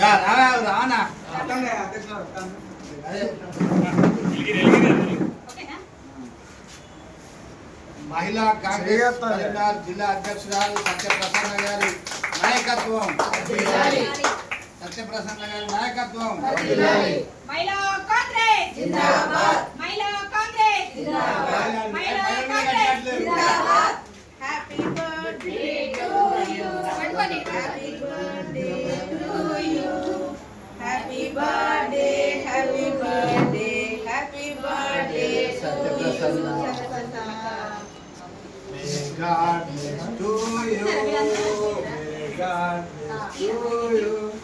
రానా మహిళా కాంగ్రెస్ కరీంనగర్ జిల్లా అధ్యక్షురాలు సత్యప్రసన్న గారి నాయకత్వం. సత్యప్రసన్న గారి నాయకత్వం. మహిళా కాంగ్రెస్. జిందాబాద్. మహిళా కాంగ్రెస్. జిందాబాద్. మహిళా కాంగ్రెస్. జిందాబాద్. Happy birthday to Happy birthday to you. Happy birthday, happy birthday, happy birthday to you. May God bless to you. May God bless to you.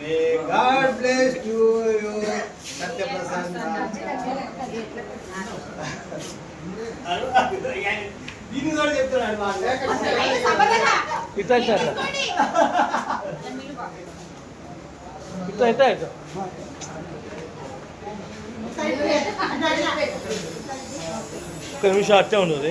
May God bless to you. Satya Prasanna. కూడా చెప్తున్నాడు మాట. ఇట్లా ఇట్లా ఇట్లా. ఇట్లా ఇట్లా ఇట్లా. ఒక్క నిమిషం అట్టే ఉండదు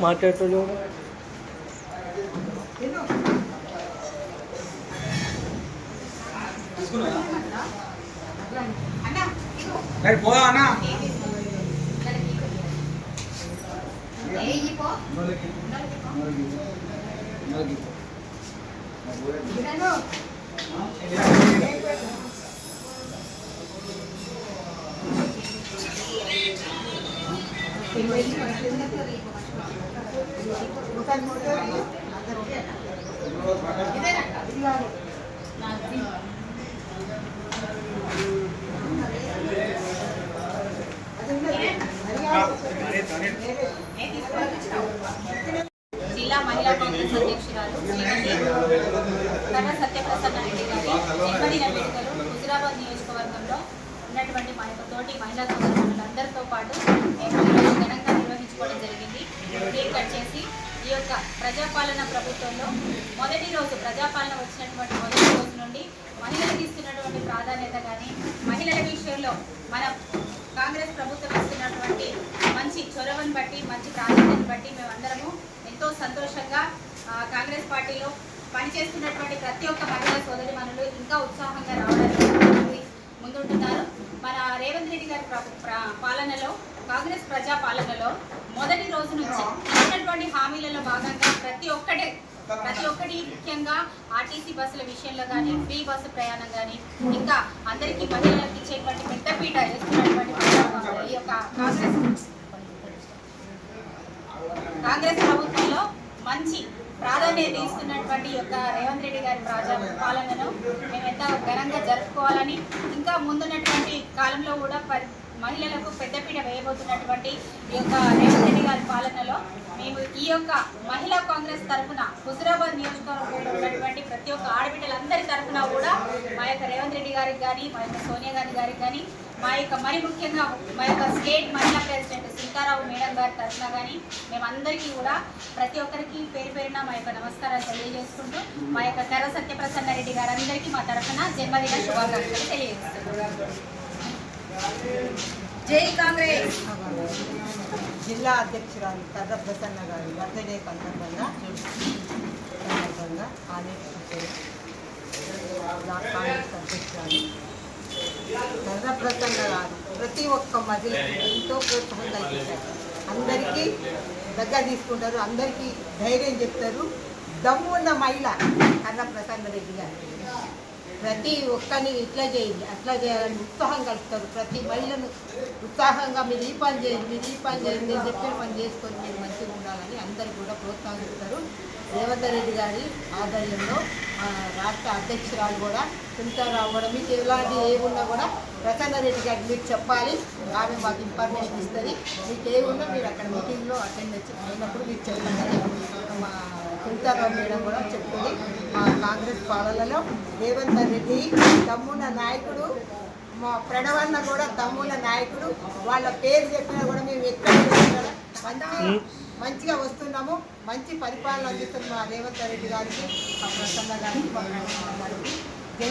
మాట్లాడటం పోదాం అన్న. జిల్లా మహిళా కాంగ్రెస్ అధ్యక్షురాలు శ్రీమతి సత్యప్రసన్న రెడ్డి గారి జన్మదిన వేడుకలు హుజురాబాద్ నియోజకవర్గంలో ఉన్నటువంటి మా యొక్క తోటి మహిళా సోదరులందరితో పాటు ఘనంగా తీసుకోవడం జరిగింది. కేక్ కట్ చేసి ఈ యొక్క ప్రజాపాలన ప్రభుత్వంలో మొదటి రోజు ప్రజాపాలన వచ్చినటువంటి మొదటి రోజు నుండి మహిళలకు ఇస్తున్నటువంటి ప్రాధాన్యత కానీ మహిళల విషయంలో మన కాంగ్రెస్ ప్రభుత్వం ఇస్తున్నటువంటి మంచి చొరవను బట్టి మంచి ప్రాధాన్యతను బట్టి మేమందరము ఎంతో సంతోషంగా కాంగ్రెస్ పార్టీలో పనిచేస్తున్నటువంటి ప్రతి ఒక్క మహిళా సోదరి మనులు ఇంకా ఉత్సాహంగా రావడానికి ముందుంటున్నారు. మన రేవంత్ రెడ్డి గారి ప్ర- పాలనలో కాంగ్రెస్ ప్రజా పాలనలో మొదటి రోజు నుంచి ఇచ్చినటువంటి హామీలలో భాగంగా ప్రతి ఒక్కటే ప్రతి ఒక్కటి ముఖ్యంగా ఆర్టీసీ బస్సుల విషయంలో కానీ ఫ్రీ బస్సు ప్రయాణం కానీ ఇంకా అందరికీ మహిళలకు ఇచ్చేటువంటి పెద్దపీట వేస్తున్నటువంటి ఈ యొక్క కాంగ్రెస్ కాంగ్రెస్ ప్రభుత్వంలో మంచి ప్రాధాన్యత ఇస్తున్నటువంటి యొక్క రేవంత్ రెడ్డి గారి ప్రజా పాలనను మేము ఎంత ఘనంగా జరుపుకోవాలని ఇంకా ముందున్నటువంటి కాలంలో కూడా మహిళలకు పెద్దపీట వేయబోతున్నటువంటి ఈ యొక్క రేవంత్ రెడ్డి గారి పాలనలో మేము ఈ యొక్క మహిళా కాంగ్రెస్ తరఫున హుజురాబాద్ నియోజకవర్గంలో ఉన్నటువంటి ప్రతి ఒక్క ఆడబిడ్డలందరి తరఫున కూడా మా యొక్క రేవంత్ రెడ్డి గారికి కానీ మా యొక్క సోనియా గాంధీ గారికి కానీ మా యొక్క మరి ముఖ్యంగా మా యొక్క స్టేట్ మహిళా ప్రెసిడెంట్ సీతారావు మేడం గారి తరఫున కానీ మేమందరికీ కూడా ప్రతి ఒక్కరికి పేరు పేరున మా యొక్క నమస్కారాలు తెలియజేసుకుంటూ మా యొక్క కర్ర సత్యప్రసన్న రెడ్డి గారందరికీ మా తరఫున జన్మదిన శుభాకాంక్షలు తెలియజేస్తున్నాం. జై కాంగ్రెస్. జిల్లా అధ్యక్షురాలు కర్ర ప్రసన్న గారి బర్త్డే సందర్భంగా సందర్భంగా ఆమె కాంగ్రెస్ అధ్యక్షురాలు కర్ర ప్రసన్న గారు ప్రతి ఒక్క మహిళకి ఎంతో ప్రోత్సాహం కల్పించారు అందరికీ దగ్గర తీసుకుంటారు అందరికీ ధైర్యం చెప్తారు. దమ్ము ఉన్న మహిళ కర్ర ప్రసన్న రెడ్డి గారు. ప్రతి ఒక్కరిని ఇట్లా చేయండి అట్లా చేయాలని ఉత్సాహం కలుపుతారు. ప్రతి మహిళను ఉత్సాహంగా మీరు ఈ పని చేయండి మీరు ఈ పని చేయండి నేను చెప్పిన పని చేసుకొని మీరు మంచిగా ఉండాలని అందరు కూడా ప్రోత్సహిస్తారు. రేవంత్ రెడ్డి గారి ఆధ్వర్యంలో రాష్ట్ర అధ్యక్షురాలు కూడా సునీతారావు కూడా మీకు ఎలాంటి ఏమున్నా కూడా ప్రసన్న రెడ్డి గారికి మీరు చెప్పాలి. ఆమె మాకు ఇన్ఫర్మేషన్ ఇస్తుంది. మీకు ఏమున్నా మీరు అక్కడ మీటింగ్లో అటెండ్ అయినప్పుడు మీరు చెప్పండి. మా సునీతారావు మేడం కూడా చెప్తుంది. మా కాంగ్రెస్ పాలనలో రేవంత్ రెడ్డి తమ్మున్న నాయకుడు మా ప్రణవన్న కూడా తమ్ముళ్ళ నాయకుడు. వాళ్ళ పేరు చెప్పినా కూడా మేము ఎక్కడ కూడా మంచి మంచిగా వస్తున్నాము. మంచి పరిపాలన అందిస్తున్న మా రేవంత్ రెడ్డి గారికి మా ప్రసన్న గారికి మా గారికి జై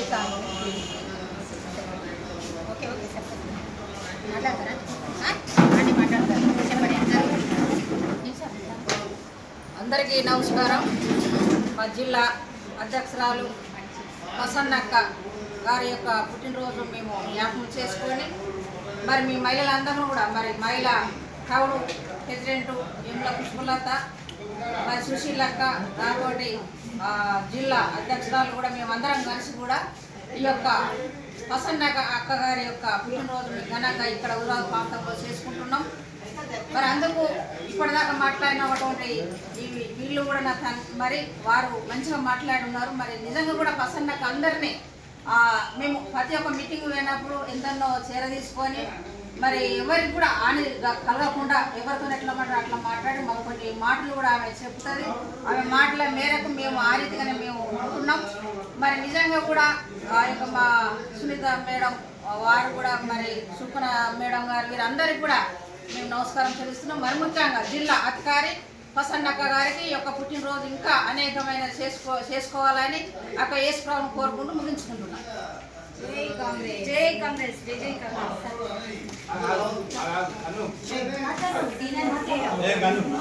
ఓకే ఓకే చెప్పండి మాట్లాడతారా ఆ? అన్నీ మాట్లాడతారు చెప్పండి అందరూ నిమిషం. అందరికీ నమస్కారం. మా జిల్లా అధ్యక్షురాలు ప్రసన్నక్క గారి యొక్క పుట్టినరోజు మేము జ్ఞాపకం చేసుకొని మరి మీ మహిళలందరూ కూడా మరి మహిళ కవుడు ప్రెసిడెంట్ యముల పుష్పలత మరి సుశీలక్క నాతోటి జిల్లా అధ్యక్షురాలు కూడా మేమందరం కలిసి కూడా ఈ యొక్క ప్రసన్న అక్క గారి యొక్క పుట్టినరోజు ఘనంగా ఇక్కడ ఉరావు ప్రాంతంలో చేసుకుంటున్నాం. మరి అందుకు ఇప్పటిదాకా మాట్లాడినటువంటి ఈ వీళ్ళు కూడా నా మరి వారు మంచిగా మాట్లాడి ఉన్నారు మరి నిజంగా కూడా ప్రసన్నకు అందరినీ మేము ప్రతి ఒక్క మీటింగ్ పోయినప్పుడు ఎంతనో చీర తీసుకొని మరి ఎవరికి కూడా ఆని కలగకుండా ఎవరితో ఎట్లా మాట్లాడి అట్లా మాట్లాడి మాకు కొన్ని మాటలు కూడా ఆమె చెప్తుంది. ఆమె మాటల మేరకు మేము ఆ రీతిగానే మేము ఉంటున్నాం. మరి నిజంగా కూడా ఆ యొక్క మా సునీత మేడం వారు కూడా మరి సుపన మేడం గారు వీరందరికీ కూడా మేము నమస్కారం చెల్లిస్తున్నాం. మరి ముఖ్యంగా జిల్లా అధికారి ప్రసన్నక్క గారికి ఈ యొక్క పుట్టినరోజు ఇంకా అనేకమైన చేసుకో చేసుకోవాలని అక్క యేసుప్రభుని కోరుకుంటూ ముగించుకుంటున్నాం. జై కాంగ్రెస్ జై కాంగ్రెస్. జై జై కాంగ్రెస్